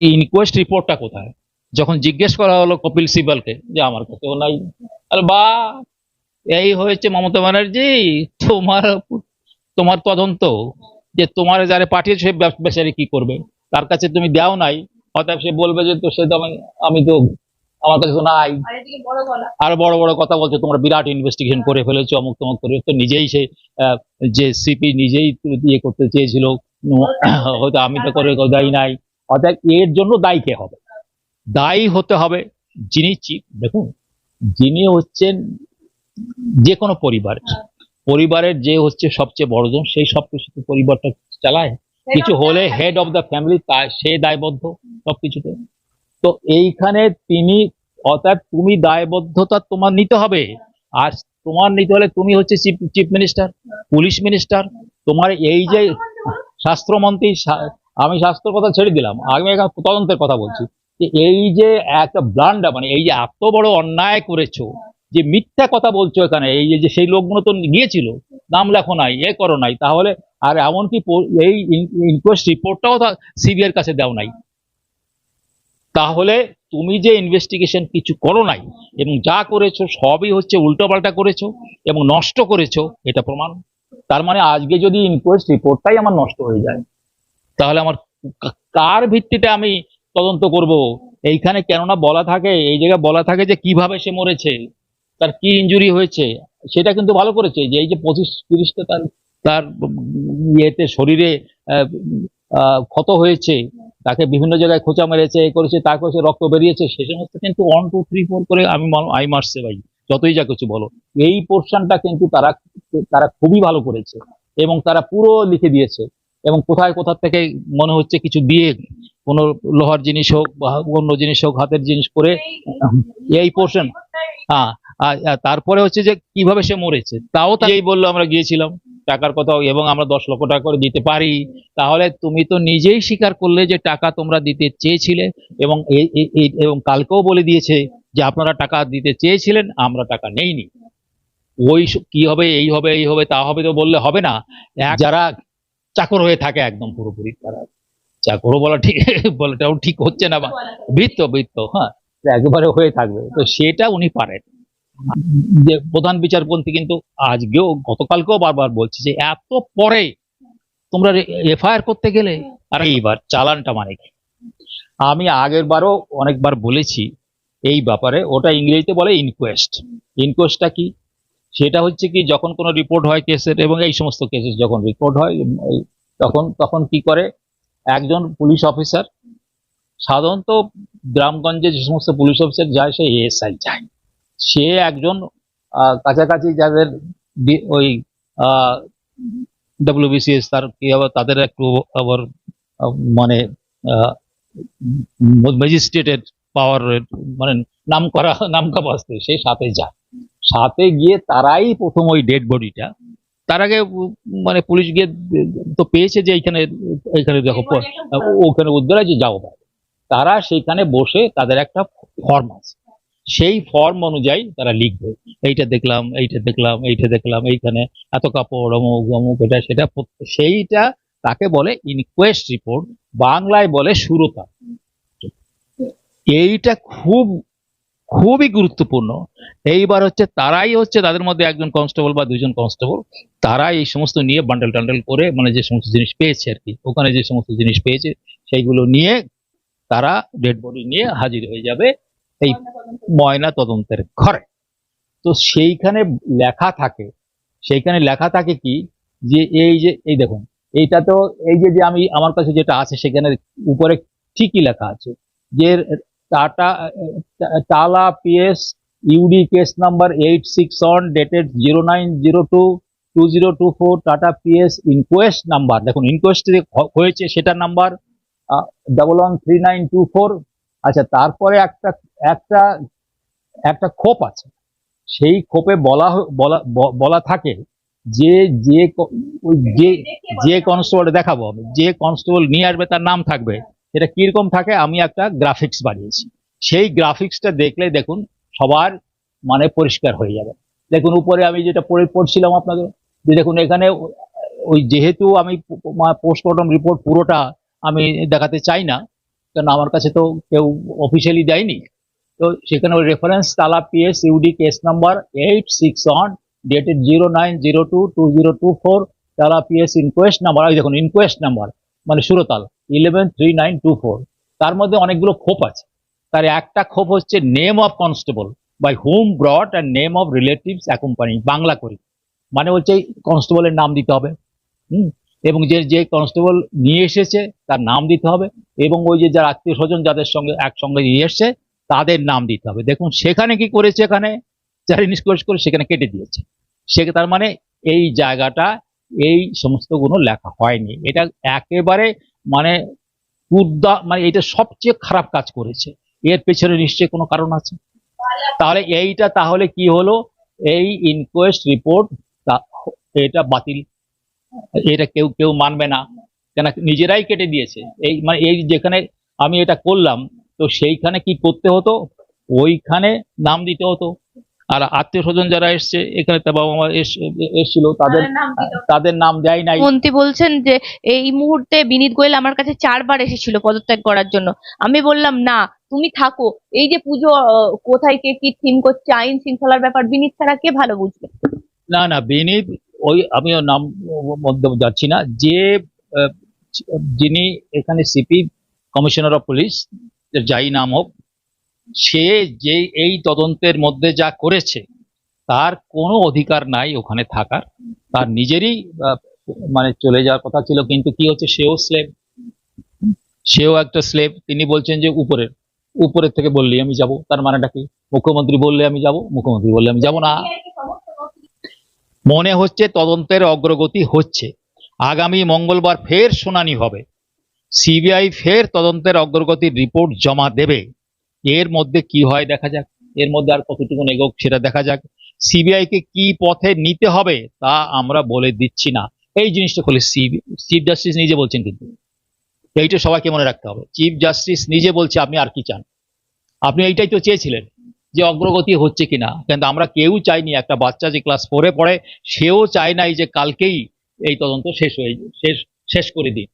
Inquest রিপোর্টটা কোথায়? যখন জিজ্ঞেস করা হলো কপিল সিবালকে যে আমার কাছেও নাই। আরে বা এই হয়েছে মমতা ব্যানার্জি তোমার তোমার তদন্ত যে তোমার যারা পাঠিয়েছে বেচারি কি করবে? তার কাছে তুমি দেও নাই। অতএব সে বলবে যে তো সে তো আমি তো আমার কাছে তো নাই। আর বড় বড় কথা বলছে তোমরা বিরাট ইনভেস্টিগেশন করে ফেলেছো অমুক তমুক করে তো নিজেই সে যে সিপি নিজেই ইয়ে করতে চেয়েছিল। হয়তো আমি তো করে দেয় নাই। অর্থাৎ এর জন্য দায়ী কে হবে? দায়ী হতে হবে যিনি দেখুন, যিনি হচ্ছেন যে কোনো পরিবার। পরিবারের যে হচ্ছে সবচেয়ে বড়জন সেই সব কিছু তো পরিবারটা চালায়। কিছু হলে হেড অফ দ্য ফ্যামিলি তা, সে দায়বদ্ধ সবকিছুতে। তো এইখানে তিনি, অর্থাৎ তুমি দায়বদ্ধতা তোমার নিতে হবে। আর তোমার নিতে হলে তুমি হচ্ছে chief chief minister police minister তোমার এই যে স্বাস্থ্যমন্ত্রী আমি স্বাস্থ্যের কথা ছেড়ে দিলাম। আমি তদন্তের কথা বলছি। যে এই যে একটা ব্লান্ডা মানে এই যে এত বড় অন্যায় করেছ, যে মিথ্যা কথা বলছো এখানে, এই যে- সেই লোকগুলো তো গিয়েছিল, নাম লেখো নাই, এ করো নাই, তাহলে আর এমনকি এই ইনকোয়েস্ট রিপোর্টটাও সিবিআইয়ের কাছে দেও নাই। তাহলে তুমি যে ইনভেস্টিগেশন কিছু করো নাই, এবং যা করেছ সবই হচ্ছে উল্টোপাল্টা করেছ, এবং নষ্ট করেছ, এটা প্রমাণ। তার মানে আজকে যদি ইনকোয়েস্ট রিপোর্টটাই আমার নষ্ট হয়ে যায় তাহলে আমার কার ভিত্তিতে আমি তদন্ত করব? এইখানে কেননা বলা থাকে, এই জায়গায় বলা থাকে যে কীভাবে সে মরেছে, তার কি ইনজুরি হয়েছে, সেটা কিন্তু ভালো করেছে, যে এই যে পঁচিশ তিরিশটা তার তার ইয়েতে শরীরে ক্ষত হয়েছে, তাকে বিভিন্ন জায়গায় খোঁচা মেরেছে, এ করেছে, তা করেছে, রক্ত বেরিয়েছে, সে সমস্ত কিন্তু ওয়ান টু থ্রি ফোর করে আমি আই মারছে ভাই, যতই যা কিছু বলো। এই পোর্শনটা কিন্তু তারা তারা খুবই ভালো করেছে এবং তারা পুরো লিখে দিয়েছে। এবং কোথায় কোথা থেকে মনে হচ্ছে কিছু দিয়ে কোনো লোহার জিনিস হোক বা অন্য জিনিস হোক, হাতের জিনিস করে এই পোর্শন হ্যাঁ তারপরে হচ্ছে যে কীভাবে সে মরেছে, তাও তাই বলল, আমরা গিয়েছিলাম টাকার কথা এবং আমরা দশ লক্ষ টাকা করে দিতে পারি। তাহলে তুমি তো নিজেই স্বীকার করলে যে টাকা তোমরা দিতে চেয়েছিলে এবং এবং কালকেও বলে দিয়েছে যে আপনারা টাকা দিতে চেয়েছিলেন, আমরা টাকা নেইনি। ওই কি হবে, এই হবে এই হবে, তা হবে তো বললে হবে না। যারা চাকর হয়ে থাকে একদম পুরোপুরি। তারা চাকরও বলা ঠিক, বলাটাও ঠিক হচ্ছে না বা বৃত্ত বৃত্ত হ্যাঁ একেবারে হয়ে থাকবে। তো সেটা উনি পারেন। যে প্রধান বিচারপতি কিন্তু আজকেও, গতকালকেও বারবার বলছে যে এত পরে তোমরা এফআইআর করতে গেলে, আর এইবার চালানটা মানে কি? আমি আগের বারও অনেকবার বলেছি, এই ব্যাপারে, ওটা ইংরেজিতে বলে ইনকোয়েস্ট ইনকোয়েস্টটা কি? সেটা হচ্ছে কি, যখন কোনো রিপোর্ট হয় কেসের এবং এই সমস্ত কেসেস যখন রিপোর্ট হয় তখন তখন কি করে? একজন পুলিশ অফিসার সাধারণত গ্রামগঞ্জে যে সমস্ত পুলিশ অফিসার যায় সে এএসআই যায়। সে একজন কাছাকাছি যাদের ওই ডব্লিউবিসিএস তার কি আবার তাদের একটু আবার মানে ম্যাজিস্ট্রেটের পাওয়ার মানে নাম করা নাম কাপাস্তে সে সাথে যায়। সাথে গিয়ে তারাই প্রথম ওই ডেড বডিটা তার আগে মানে পুলিশ গিয়ে তো পেয়েছে যে এইখানে এইখানে দেখো ওখানে উদ্ধার আছে যাও। তারা সেইখানে বসে তাদের একটা ফর্ম আছে। সেই ফর্ম অনুযায়ী তারা লিখবে। এইটা দেখলাম এইটা দেখলাম এইটা দেখলাম এইখানে এত কাপড় অমুক অমুক এটা সেটা সেইটা তাকে বলে ইনকোয়েস্ট রিপোর্ট বাংলায় বলে সুরতা। এইটা খুব খুবই গুরুত্বপূর্ণ। এইবার হচ্ছে তারাই হচ্ছে তাদের মধ্যে একজন কনস্টেবল বা দুজন কনস্টেবল তারাই এই সমস্ত নিয়ে বান্ডেল টান্ডেল করে মানে যে সমস্ত জিনিস পেয়েছে আর কি, ওখানে যে সমস্ত জিনিস পেয়েছে সেইগুলো নিয়ে তারা ডেড বডি নিয়ে হাজির হয়ে যাবে এই ময়না তদন্তের ঘরে। তো সেইখানে লেখা থাকে, সেইখানে লেখা থাকে কি যে এই যে, এই দেখুন এইটা তো এই যে যে আমি, আমার কাছে যেটা আছে সেখানে উপরে ঠিকই লেখা আছে যে Tala, Tala, PS, UD case number eight six one dated zero nine zero two two zero two four Tala, PS inquest number দেখুন ইনকোয়েস্ট হয়েছে সেটার number double one three nine two four আচ্ছা তারপরে একটা একটা একটা খোপ আছে। সেই খোপে বলা বলা থাকে যে যে যে কনস্টেবল দেখাবো যে কনস্টেবল নিয়ে আসবে তার নাম থাকবে। এটা কীরকম থাকে আমি একটা গ্রাফিক্স বানিয়েছি। সেই গ্রাফিক্সটা দেখলে দেখুন সবার মানে পরিষ্কার হয়ে যাবে। দেখুন উপরে আমি যেটা পড়ে পড়ছিলাম আপনাদের, যে দেখুন এখানে ওই যেহেতু আমি পোস্টমর্টম রিপোর্ট পুরোটা আমি দেখাতে চাই না কারণ আমার কাছে তো কেউ অফিসিয়ালি দেয়নি। তো সেখানে ওই reference Tala PS UD case number eight six one dated zero nine zero two two zero two four Tala PS inquest number দেখুন ইনকোয়েস্ট নাম্বার মানে সুরতাল eleven three nine two four তার মধ্যে অনেকগুলো খোপ আছে। তার একটা খোপ হচ্ছে name of constable by whom brought and name of relatives accompany Bangla করি। মানে হচ্ছে কনস্টেবলের নাম দিতে হবে। হুম? এবং যে যে কনস্টেবল নিয়ে এসেছে, তার নাম দিতে হবে। এবং ওই যে, যার আত্মীয় স্বজন যাদের সঙ্গে, একসঙ্গে নিয়ে এসছে, তাদের নাম দিতে হবে। দেখুন, সেখানে কি করেছে এখানে? যারা ইনস্কোয়েস্ট করে, সেখানে কেটে দিয়েছে। সে, তার মানে এই জায়গাটা এই সমস্তগুলো লেখা হয়নি। এটা একেবারে মানে উদ্দা মানে এটা সবচেয়ে খারাপ কাজ করেছে। এর পেছনে নিশ্চয়ই কোনো কারণ আছে? তাহলে এইটা তাহলে কি হলো? এই ইনকোয়েস্ট রিপোর্ট এটা বাতিল। এটা কেউ কেউ মানবে না। কেন নিজেরাই কেটে দিয়েছে। এই মানে এই যেখানে আমি এটা করলাম, তো সেইখানে কি করতে হতো? ওইখানে নাম দিতে হতো। আর আত্মীয় স্বজন যারা এসছে এখানে তার বাবা মা এস- এসছিল তাদের তাদের নাম দেয় নাই। মন্ত্রী বলছেন যে এই মুহূর্তে বিনীত গোয়েল আমার কাছে চারবার এসেছিল পদত্যাগ করার জন্য। আমি বললাম না তুমি থাকো। এই যে পুজো আহ, কোথায় কে কি থিম করছে আইন শৃঙ্খলার ব্যাপার বিনীত ছাড়া কে ভালো বুঝবে? না না বিনীত ওই আমি ওর নাম মধ্যে যাচ্ছি না। যে আহ, যিনি এখানে সিপি কমিশনার অফ পুলিশ যাই নাম হোক সে যে এই তদন্তের মধ্যে যা করেছে, তার কোনো অধিকার নাই ওখানে থাকার। তার নিজেরই মানে চলে যাওয়ার কথা ছিল, কিন্তু কি হচ্ছে, সেও স্লেভ সেও একটা স্লেভ তিনি বলছেন যে উপরের উপরের থেকে বললেই আমি যাব। তার মানেটা কি? মুখ্যমন্ত্রী বললে আমি যাব, মুখ্যমন্ত্রী বললে আমি যাব না। মনে হচ্ছে তদন্তের অগ্রগতি হচ্ছে। আগামী মঙ্গলবার ফের শুনানি হবে। সিবিআই ফের তদন্তের অগ্রগতির রিপোর্ট জমা দেবে। এর মধ্যে কি হয় দেখা যাক। এর মধ্যে আর কতটুকু এগোক সেটা দেখা যাক। সিবিআই কে কি পথে নিতে হবে তা আমরা বলে দিচ্ছি না। এই জিনিসটা হলে চিফ জাস্টিস নিজে বলছেন কিন্তু। এইটা সবাইকে মনে রাখতে হবে। চিফ জাস্টিস নিজে বলছে, আপনি আর কি চান? আপনি এইটাই তো চেয়েছিলেন যে অগ্রগতি হচ্ছে কিনা। কিন্তু আমরা কেউ চাইনি। একটা বাচ্চা যে ক্লাস ফোরে পড়ে, সেও চায় নাই যে কালকেই এই তদন্ত শেষ হয়ে, শেষ শেষ করে দিন